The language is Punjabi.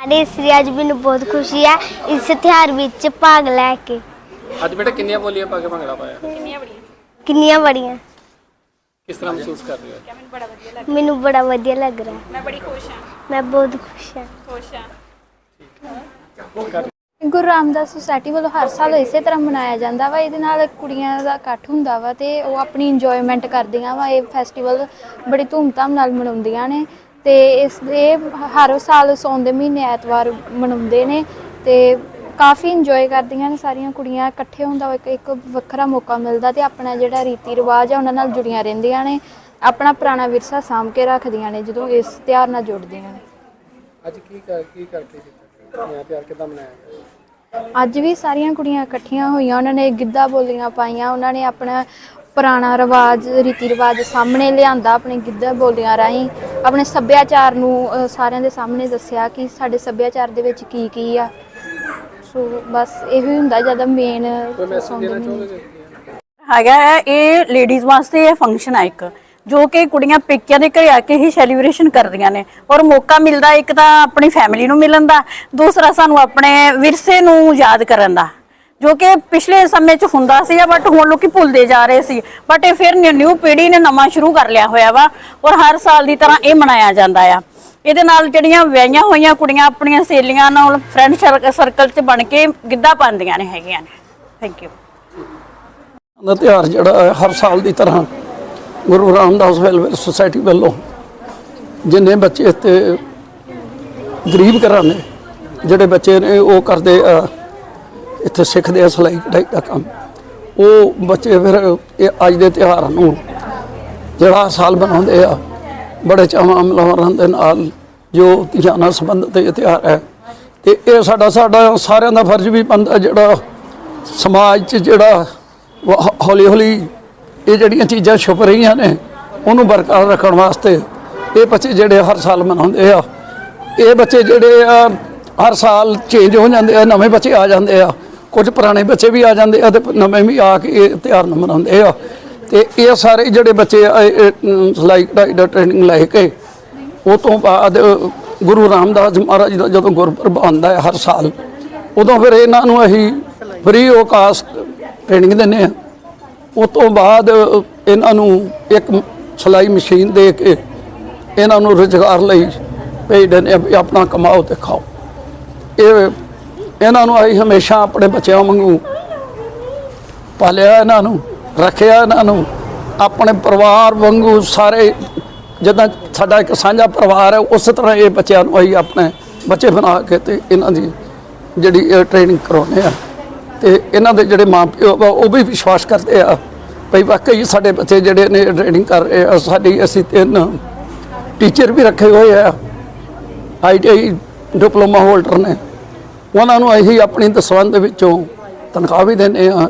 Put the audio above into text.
ਸਾਡੇ ਸ੍ਰੀ ਅੱਜ ਮੈਨੂੰ ਬਹੁਤ ਖੁਸ਼ੀ ਹੈ ਇਸ ਤਿਉਹਾਰ ਵਿੱਚ ਭਾਗ ਲੈ ਕੇ। ਅੱਜ ਬੇਟਾ ਕਿੰਨੀਆਂ ਬੋਲੀਆਂ ਪਾ ਕੇ ਭੰਗੜਾ ਪਾਇਆ? ਕਿੰਨੀਆਂ ਬੜੀਆਂ? ਕਿਸ ਤਰ੍ਹਾਂ ਮਹਿਸੂਸ ਕਰ ਰਹੇ ਹੋ? ਮੈਨੂੰ ਬੜਾ ਵਧੀਆ ਲੱਗ ਰਿਹਾ। ਮੈਂ ਬੜੀ ਖੁਸ਼ ਹਾਂ। ਮੈਂ ਬਹੁਤ ਖੁਸ਼ ਹਾਂ। ਖੁਸ਼ ਹਾਂ। ਗੁਰੂ ਰਾਮਦਾਸ ਸੁਸਾਇਟੀ ਵੱਲੋਂ ਹਰ ਸਾਲ ਇਸੇ ਤਰ੍ਹਾਂ ਮਨਾਇਆ ਜਾਂਦਾ ਵਾ। ਇਹਦੇ ਨਾਲ ਕੁੜੀਆਂ ਦਾ ਇਕੱਠ ਹੁੰਦਾ ਵਾ ਤੇ ਉਹ ਆਪਣੀ ਇੰਜੋਇਮੈਂਟ ਕਰਦੀਆਂ ਵਾ। ਇਹ ਫੈਸਟੀਵਲ ਬੜੀ ਧੂਮਧਾਮ ਨਾਲ ਮਨਾਉਂਦੀਆਂ ਨੇ। ਤੇ ਇਸ ਇਹ ਹਰ ਸਾਲ ਸੌਣ ਦੇ ਮਹੀਨੇ ਐਤਵਾਰ ਮਨਾਉਂਦੇ ਨੇ ਤੇ ਕਾਫੀ ਇੰਜੋਏ ਕਰਦੀਆਂ ਨੇ ਸਾਰੀਆਂ ਕੁੜੀਆਂ ਇਕੱਠੇ ਹੁੰਦਾ ਇੱਕ ਇੱਕ ਵੱਖਰਾ ਮੌਕਾ ਮਿਲਦਾ ਤੇ ਆਪਣਾ ਜਿਹੜਾ ਰੀਤੀ ਰਿਵਾਜ ਆ ਉਹਨਾਂ ਨਾਲ ਜੁੜੀਆਂ ਰਹਿੰਦੀਆਂ ਨੇ ਆਪਣਾ ਪੁਰਾਣਾ ਵਿਰਸਾ ਸਾਂਭ ਕੇ ਰੱਖਦੀਆਂ ਨੇ ਜਦੋਂ ਇਸ ਤਿਉਹਾਰ ਨਾਲ ਜੁੜਦੀਆਂ ਨੇ। ਅੱਜ ਕੀ ਕਰ ਕੀ ਕਰਕੇ ਕੀਤਾ ਇਹ ਤਿਆਰ ਕਿਦਾਂ ਮਨਾਇਆ ਗਿਆ? ਅੱਜ ਵੀ ਸਾਰੀਆਂ ਕੁੜੀਆਂ ਇਕੱਠੀਆਂ ਹੋਈਆਂ ਉਹਨਾਂ ਨੇ ਗਿੱਧਾ ਬੋਲੀਆਂ ਪਾਈਆਂ ਉਹਨਾਂ ਨੇ ਆਪਣਾ ਪੁਰਾਣਾ ਰਿਵਾਜ ਰੀਤੀ ਰਿਵਾਜ ਸਾਹਮਣੇ ਲਿਆਂਦਾ ਆਪਣੇ ਗਿੱਧਾ ਬੋਲੀਆਂ ਰਾਹੀਂ। ਆਪਣੇ ਸੱਭਿਆਚਾਰ ਨੂੰ ਅ, ਸਾਰਿਆਂ ਦੇ ਸਾਹਮਣੇ ਦੱਸਿਆ ਕਿ ਸਾਡੇ ਸੱਭਿਆਚਾਰ ਦੇ ਵਿੱਚ ਕੀ ਕੀ ਆ। ਸੋ ਬਸ ਇਹੋ ਹੀ ਹੁੰਦਾ ਜ਼ਿਆਦਾ ਮੇਨ ਕੋਈ ਮੈਸੇਜ ਦੇਣਾ ਚਾਹੁੰਦੇ ਜੀ? ਹੈਗਾ ਹੈ, ਇਹ ਲੇਡੀਜ਼ ਵਾਸਤੇ ਇਹ ਫੰਕਸ਼ਨ ਹੈ ਇੱਕ ਜੋ ਕਿ ਕੁੜੀਆਂ ਪੇਕਿਆਂ ਦੇ ਘਰੇ ਆ ਕੇ ਹੀ ਸੈਲੀਬ੍ਰੇਸ਼ਨ ਕਰਦੀਆਂ ਨੇ। ਔਰ ਮੌਕਾ ਮਿਲਦਾ ਇੱਕ ਤਾਂ ਆਪਣੀ ਫੈਮਿਲੀ ਨੂੰ ਮਿਲਣ ਦਾ ਦੂਸਰਾ ਸਾਨੂੰ ਆਪਣੇ ਵਿਰਸੇ ਨੂੰ ਯਾਦ ਕਰਨ ਦਾ। ਜੋ ਕਿ ਪਿਛਲੇ ਸਮੇਂ 'ਚ ਹੁੰਦਾ ਸੀ ਬਟ ਹੁਣ ਲੋਕੀ ਭੁੱਲਦੇ ਜਾ ਰਹੇ ਸੀ। ਬਟ ਇਹ ਫਿਰ ਨਿਊ ਪੀੜ੍ਹੀ ਨੇ ਨਵਾਂ ਸ਼ੁਰੂ ਕਰ ਲਿਆ ਹੋਇਆ ਵਾ ਔਰ ਹਰ ਸਾਲ ਦੀ ਤਰ੍ਹਾਂ ਇਹ ਮਨਾਇਆ ਜਾਂਦਾ ਆ। ਇਹਦੇ ਨਾਲ ਜਿਹੜੀਆਂ ਵਿਆਹੀਆਂ ਹੋਈਆਂ ਕੁੜੀਆਂ ਆਪਣੀਆਂ ਸਹੇਲੀਆਂ ਨਾਲ ਫਰੈਂਡ ਸਰਕਲ 'ਚ ਬਣ ਕੇ ਗਿੱਧਾ ਪਾਉਂਦੀਆਂ ਨੇ ਹੈਗੀਆਂ ਨੇ। ਥੈਂਕ ਯੂ ਦਾ ਤਿਉਹਾਰ ਜਿਹੜਾ ਹਰ ਸਾਲ ਦੀ ਤਰ੍ਹਾਂ ਗੁਰੂ ਰਾਮਦਾਸ ਵੈਲਫੇਅਰ ਸੁਸਾਇਟੀ ਵੱਲੋਂ ਜਿੰਨੇ ਬੱਚੇ ਇੱਥੇ ਗਰੀਬ ਘਰਾਂ ਨੇ, ਜਿਹੜੇ ਬੱਚੇ ਨੇ ਉਹ ਕਰਦੇ ਆ ਇੱਥੇ ਸਿੱਖਦੇ ਆ ਸਿਲਾਈ ਕਢਾਈ ਦਾ ਕੰਮ। ਉਹ ਬੱਚੇ ਫਿਰ ਇਹ ਅੱਜ ਦੇ ਤਿਉਹਾਰ ਨੂੰ ਜਿਹੜਾ ਹਰ ਸਾਲ ਬਣਾਉਂਦੇ ਆ, ਬੜੇ ਚਾਵਾਂ ਮਲਵਰਾਂ ਦੇ ਨਾਲ ਜੋ ਧੀਆਂ ਸੰਬੰਧਿਤ ਇਹ ਤਿਉਹਾਰ ਹੈ। ਤੇ ਇਹ ਸਾਡਾ ਸਾਡਾ ਸਾਰਿਆਂ ਦਾ ਫਰਜ਼ ਵੀ ਬਣਦਾ ਜਿਹੜਾ ਸਮਾਜ 'ਚ ਜਿਹੜਾ ਹੌਲੀ ਹੌਲੀ ਇਹ ਜਿਹੜੀਆਂ ਚੀਜ਼ਾਂ ਛੁਪ ਰਹੀਆਂ ਨੇ, ਉਹਨੂੰ ਬਰਕਰਾਰ ਰੱਖਣ ਵਾਸਤੇ ਇਹ ਬੱਚੇ ਜਿਹੜੇ ਹਰ ਸਾਲ ਮਨਾਉਂਦੇ ਆ, ਇਹ ਬੱਚੇ ਜਿਹੜੇ ਆ, ਹਰ ਸਾਲ ਚੇਂਜ ਹੋ ਜਾਂਦੇ ਆ, ਨਵੇਂ ਬੱਚੇ ਆ ਜਾਂਦੇ ਆ। ਕੁਝ ਪੁਰਾਣੇ ਬੱਚੇ ਵੀ ਆ ਜਾਂਦੇ ਆ ਤੇ ਨਵੇਂ ਵੀ ਆ ਕੇ ਇਹ ਤਿਉਹਾਰ ਨੂੰ ਮਨਾਉਂਦੇ ਆ। ਤੇ ਇਹ ਸਾਰੇ ਜਿਹੜੇ ਬੱਚੇ ਆ ਸਿਲਾਈ ਕਢਾਈ ਦਾ ਟ੍ਰੇਨਿੰਗ ਲੈ ਕੇ ਉਹ ਤੋਂ ਬਾਅਦ ਗੁਰੂ ਰਾਮਦਾਸ ਮਹਾਰਾਜ ਦਾ ਜਦੋਂ ਗੁਰਪੁਰਬ ਆਉਂਦਾ ਹੈ ਹਰ ਸਾਲ, ਉਦੋਂ ਫਿਰ ਇਹਨਾਂ ਨੂੰ ਅਸੀਂ ਫ੍ਰੀ ਆਫ ਕਾਸਟ ਟ੍ਰੇਨਿੰਗ ਦਿੰਦੇ ਆ ਉਸ ਤੋਂ ਬਾਅਦ ਇਹਨਾਂ ਨੂੰ ਇੱਕ ਸਿਲਾਈ ਮਸ਼ੀਨ ਦੇ ਕੇ ਇਹਨਾਂ ਨੂੰ ਰੁਜ਼ਗਾਰ ਲਈ ਭੇਜ ਦਿੰਦੇ ਆ ਵੀ ਆਪਣਾ ਕਮਾਓ ਤੇ ਖਾਓ। ਇਹ ਇਹਨਾਂ ਨੂੰ ਅਸੀਂ ਹਮੇਸ਼ਾ ਆਪਣੇ ਬੱਚਿਆਂ ਵਾਂਗੂ ਪਾਲਿਆ ਇਹਨਾਂ ਨੂੰ, ਰੱਖਿਆ ਇਹਨਾਂ ਨੂੰ। ਆਪਣੇ ਪਰਿਵਾਰ ਵਾਂਗੂ ਸਾਰੇ, ਜਿੱਦਾਂ ਸਾਡਾ ਇੱਕ ਸਾਂਝਾ ਪਰਿਵਾਰ ਹੈ, ਉਸ ਤਰ੍ਹਾਂ ਇਹ ਬੱਚਿਆਂ ਨੂੰ ਅਸੀਂ ਆਪਣੇ ਬੱਚੇ ਬਣਾ ਕੇ ਤੇ ਇਹਨਾਂ ਦੀ ਜਿਹੜੀ ਟ੍ਰੇਨਿੰਗ ਕਰਾਉਂਦੇ ਆ। ਤੇ ਇਹਨਾਂ ਦੇ ਜਿਹੜੇ ਮਾਪਿਓ ਵਾ, ਉਹ ਵੀ ਵਿਸ਼ਵਾਸ ਕਰਦੇ ਆ, ਭਈ ਵਾਕਈ ਸਾਡੇ ਬੱਚੇ ਜਿਹੜੇ ਨੇ ਟ੍ਰੇਨਿੰਗ ਕਰ ਰਹੇ ਆ, ਸਾਡੀ ਅਸੀਂ ਤਿੰਨ ਟੀਚਰ ਵੀ ਰੱਖੇ ਹੋਏ ਆ ਆਈਟੀਆਈ ਡਿਪਲੋਮਾ ਹੋਲਡਰ ਨੇ। ਉਹਨਾਂ ਨੂੰ ਅਸੀਂ ਆਪਣੀ ਦਸਵੰਧ ਵਿੱਚੋਂ ਤਨਖਾਹ ਵੀ ਦਿੰਦੇ ਆ